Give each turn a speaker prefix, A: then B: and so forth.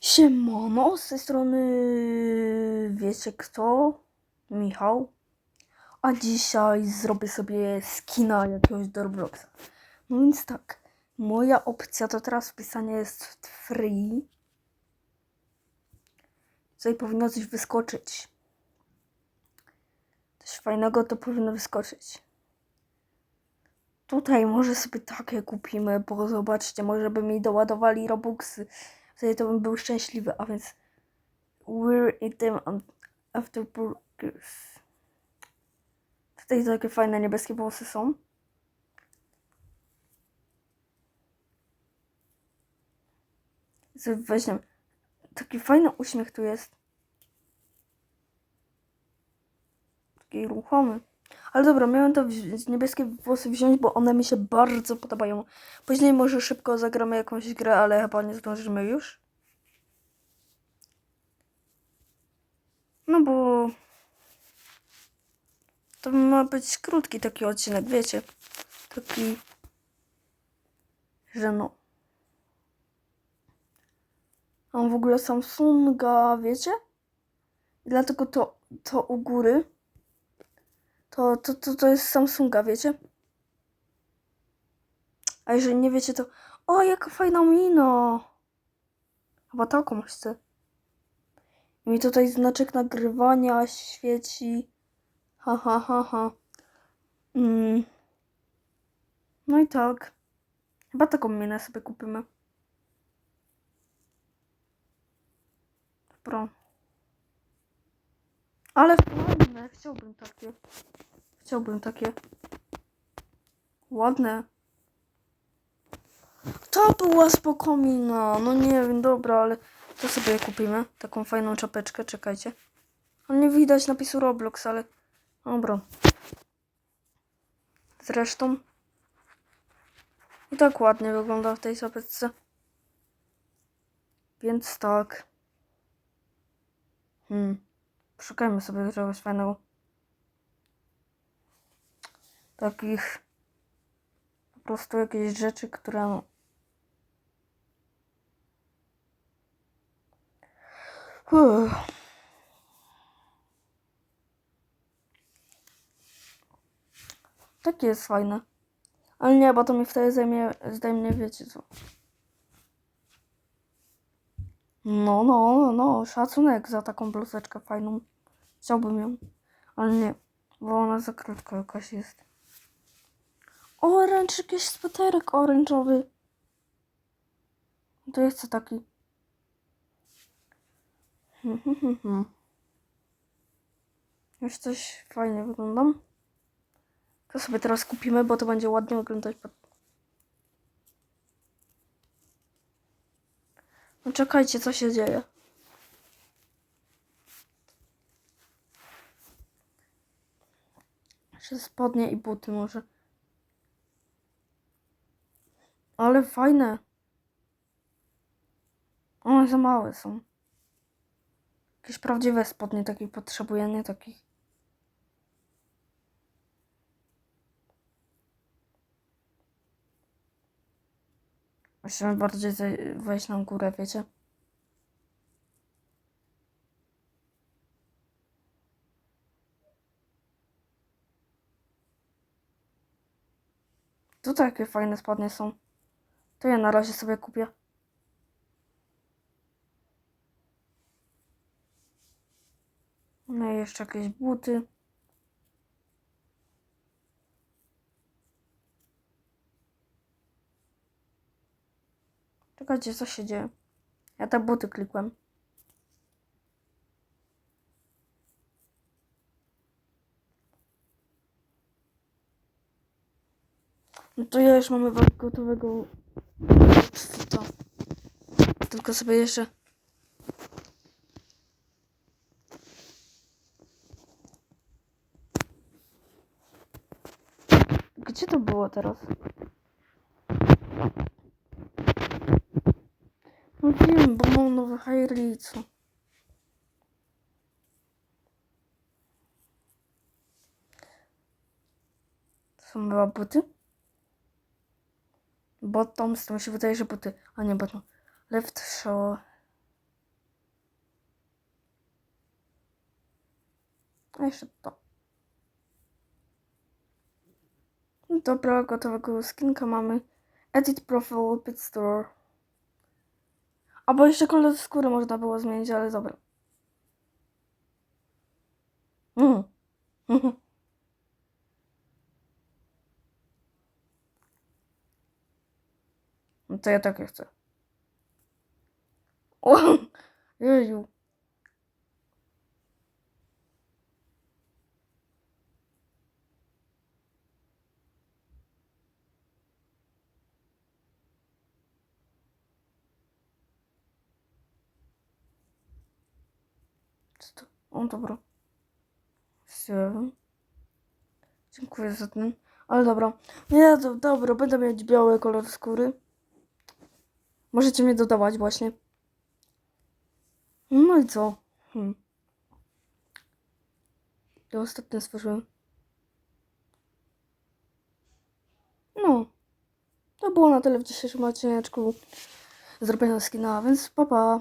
A: Siemano, z tej strony wiecie kto? Michał. A dzisiaj zrobię sobie skina jakiegoś do Robloxa. No więc tak, moja opcja to teraz wpisanie jest free. Tutaj powinno coś wyskoczyć. Coś fajnego to powinno wyskoczyć. Tutaj może sobie takie kupimy, bo zobaczcie, może by mi doładowali Robuxy. Wtedy to bym był szczęśliwy, a więc we're eating after burgers. Tutaj takie fajne niebieskie włosy są. Weźmy. Taki fajny uśmiech tu jest. Taki ruchomy. Ale dobra, miałem to niebieskie włosy wziąć, bo one mi się bardzo podobają. Później może szybko zagramy jakąś grę, ale chyba nie zdążymy już. No bo to ma być krótki taki odcinek, wiecie. Taki, że no. Mam w ogóle Samsunga, wiecie? Dlatego to, to u góry to, to, to, to jest Samsunga, wiecie? A jeżeli nie wiecie, to o, jaka fajna mina! Chyba taką chcę. I mi tutaj znaczek nagrywania świeci. Ha, ha, ha, ha. Mm. No i tak. Chyba taką minę sobie kupimy. Pro. Ale fajne, chciałbym takie. Chciałbym takie. Ładne. To była spokomina. No nie wiem, dobra, ale to sobie kupimy. Taką fajną czapeczkę, czekajcie. Ale nie widać napisu Roblox, ale dobra. Zresztą i tak ładnie wygląda w tej czapeczce. Więc tak. Hmm. Szukajmy sobie czegoś fajnego. Takich po prostu jakieś rzeczy, które. Uff. Takie jest fajne. Ale nie, bo to mi wtedy zajmie, zdejmie, wiecie co. No, no, no, szacunek za taką bluzeczkę fajną. Chciałbym ją, ale nie, bo ona za krótka jakaś jest. Orange, jakiś sweterek orężowy. To jest co taki. Hmm, hmm, hmm. Już coś fajnie wyglądam. To sobie teraz kupimy, bo to będzie ładnie wyglądać. No czekajcie, co się dzieje. Jeszcze spodnie i buty może. Ale fajne. One za małe są. Jakieś prawdziwe spodnie takich potrzebuję, nie takich. Musimy bardziej wejść na górę, wiecie? Tu takie fajne spodnie są. To ja na razie sobie kupię. No i jeszcze jakieś buty. Czekajcie, co się dzieje? Ja te buty klikłem. No to ja już mamy gotowego. Było teraz? No wiem, bo mam nowe hajrlico. To są chyba buty? Bottoms, to mi się wydaje, że buty. A nie, bottom. left shore. A jeszcze to. Dobra, gotowego skinka mamy. Edit profile, pit store. Albo jeszcze kolor skóry można było zmienić, ale dobra. Mm. No to ja takie chcę. O! Jeju. Co to? O, dobra. Dziękuję za ten. Ale dobra. Nie, dobra, będę mieć biały kolor skóry. Możecie mnie dodawać właśnie. No i co? Hmm. Ja ostatnio stworzyłem. No. To było na tyle w dzisiejszym odcineczku zrobienia skina, więc pa pa.